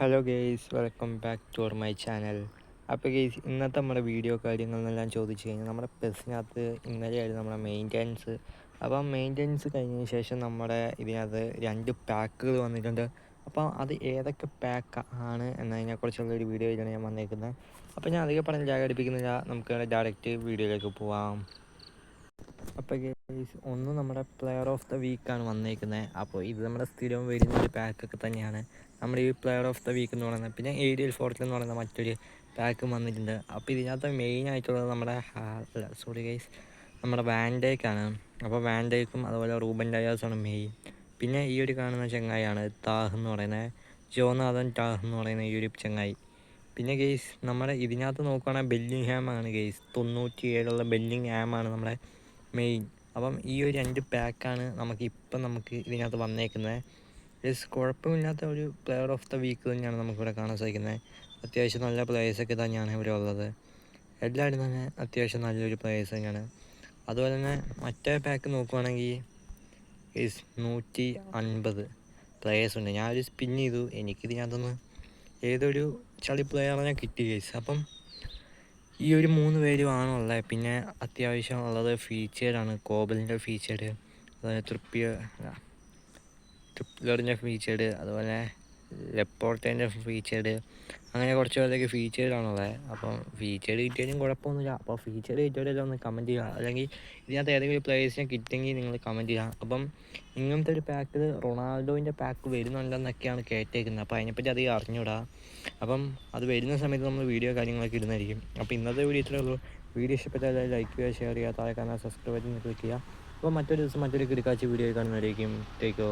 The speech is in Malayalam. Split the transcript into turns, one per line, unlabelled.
Hello guys welcome back to our my channel അപ്പോൾ ഗെയ്സ് ഇന്നത്തെ നമ്മുടെ വീഡിയോ കാര്യങ്ങളെന്നെല്ലാം ചോദിച്ചു കഴിഞ്ഞാൽ നമ്മുടെ ബസ്സിനകത്ത് ഇന്നലെയായിരുന്നു നമ്മുടെ മെയിന്റനൻസ് അപ്പം മെയിന്റനൻസ് കഴിഞ്ഞതിന് ശേഷം നമ്മുടെ ഇതിനകത്ത് രണ്ട് പാക്കുകൾ വന്നിട്ടുണ്ട്. അപ്പോൾ അത് ഏതൊക്കെ പാക്ക് ആണ് എന്നതിനെക്കുറിച്ചുള്ള ഒരു വീഡിയോ ആയിട്ടാണ് ഞാൻ വന്നേക്കുന്നത്. അപ്പോൾ ഞാൻ അധികം പറഞ്ഞ് ജാഗടിപ്പിക്കുന്നില്ല. നമുക്ക് ഡയറക്റ്റ് വീഡിയോയിലേക്ക് പോവാം. അപ്പോൾ ഒന്ന് നമ്മുടെ പ്ലെയർ ഓഫ് ദ വീക്കാണ് വന്നേക്കുന്നത് അപ്പോൾ ഇത് നമ്മുടെ സ്ഥിരം വരുന്ന ഒരു പാക്കൊക്കെ തന്നെയാണ്. നമ്മുടെ ഈ പ്ലെയർ ഓഫ് ദ വീക്ക് എന്ന് പറയുന്നത് പിന്നെ എ ഡി എൽ ഫോർട്ടിൽ എന്ന് പറയുന്ന മറ്റൊരു പാക്കും വന്നിട്ടുണ്ട്. അപ്പോൾ ഇതിനകത്ത് മെയിൻ ആയിട്ടുള്ളത് നമ്മുടെ സോറി ഗൈസ് നമ്മുടെ വാൻഡേക്കാണ് അപ്പോൾ വാൻഡേക്കും അതുപോലെ റൂബൻ ഡയാസാണ് മെയിൻ പിന്നെ ഈ ഒരു കാണുന്ന ചങ്ങായിയാണ് താഹ് എന്ന് പറയുന്നത് ജോനാഥൻ ടാഹ് എന്ന് പറയുന്ന ഈ ഒരു ചങ്ങായി. പിന്നെ ഗെയ്സ് നമ്മുടെ ഇതിനകത്ത് നോക്കുകയാണെങ്കിൽ ബെല്ലിംഗ് ഹാമാണ് ഗെയ്സ് തൊണ്ണൂറ്റി ഏഴുള്ള ബെല്ലിംഗ് ഹാമാണ് നമ്മുടെ മെയിൻ അപ്പം ഈ ഒരു രണ്ട് പാക്കാണ് നമുക്ക് ഇപ്പം നമുക്ക് ഇതിനകത്ത് വന്നേക്കുന്നത്. പ്ലസ് കുഴപ്പമില്ലാത്ത ഒരു പ്ലെയർ ഓഫ് ദ വീക്ക് തന്നെയാണ് നമുക്കിവിടെ കാണാൻ സാധിക്കുന്നത്. അത്യാവശ്യം നല്ല പ്ലേയേഴ്സൊക്കെ തന്നെയാണ് ഇവിടെ ഉള്ളത്. എല്ലാവരും തന്നെ അത്യാവശ്യം നല്ലൊരു പ്ലേയേഴ്സ് തന്നെയാണ്. അതുപോലെ തന്നെ മറ്റേ പാക്ക് നോക്കുവാണെങ്കിൽ ഇസ് നൂറ്റി അൻപത് പ്ലേയേഴ്സ് ഉണ്ട് ഞാനൊരു സ്പിൻ ചെയ്തു. എനിക്കിതിനകത്തുനിന്ന് ഏതൊരു ചളി പ്ലെയറിനെ കിട്ടി ഗൈസ് അപ്പം ഈ ഒരു മൂന്ന് പേരുമാണ് ഉള്ളത് പിന്നെ അത്യാവശ്യം ഉള്ളത് ഫീച്ചേർഡാണ് കോബലിന്റെ ഫീച്ചേർഡ് അതുപോലെ തൃപ്തി ട്രിപ്പിലറിന്റെ ഫീച്ചേർഡ് അതുപോലെ ലെപ്പോർട്ടേന്റെ ഫീച്ചേർഡ് അങ്ങനെ കുറച്ച് പേരൊക്കെ ഫീച്ചേർഡാണുള്ളത് അപ്പം ഫീച്ചേർഡ് കിട്ടിയാലും കുഴപ്പമൊന്നുമില്ല. അപ്പോൾ ഫീച്ചേർഡ് കിട്ടിയാലും ഒന്ന് കമന്റ് ചെയ്യുക. അല്ലെങ്കിൽ ഇതിനകത്ത് ഏതെങ്കിലും പ്ലേയേഴ്സിനെ കിട്ടിയെങ്കിൽ നിങ്ങൾ കമന്റ് ചെയ്യുക. അപ്പം ഇങ്ങനത്തെ ഒരു പാക്കിൽ റൊണാൾഡോന്റെ പാക്ക് വരുന്നുണ്ടെന്നൊക്കെയാണ് കേട്ടേക്കുന്നത്. അപ്പോൾ അതിനെപ്പറ്റി അധികം അറിഞ്ഞൂടാ. അപ്പം അത് വരുന്ന സമയത്ത് നമ്മൾ വീഡിയോ കാര്യങ്ങളൊക്കെ ഇരുന്നായിരിക്കും അപ്പോൾ ഇന്നത്തെ വീഡിയോ ഇത്രേ ഉള്ളൂ. വീഡിയോ ഇഷ്ടപ്പെട്ടാൽ ലൈക്ക് ചെയ്യുക ഷെയർ ചെയ്യുക താഴെ കാണാൻ സബ്സ്ക്രൈബ് ചെയ്ത് ക്ലിക്ക് ചെയ്യുക. അപ്പോൾ മറ്റൊരു ദിവസം മറ്റൊരു കിടക്കാച്ച വീഡിയോ കാണുന്നതായിരിക്കും ടേക്കോ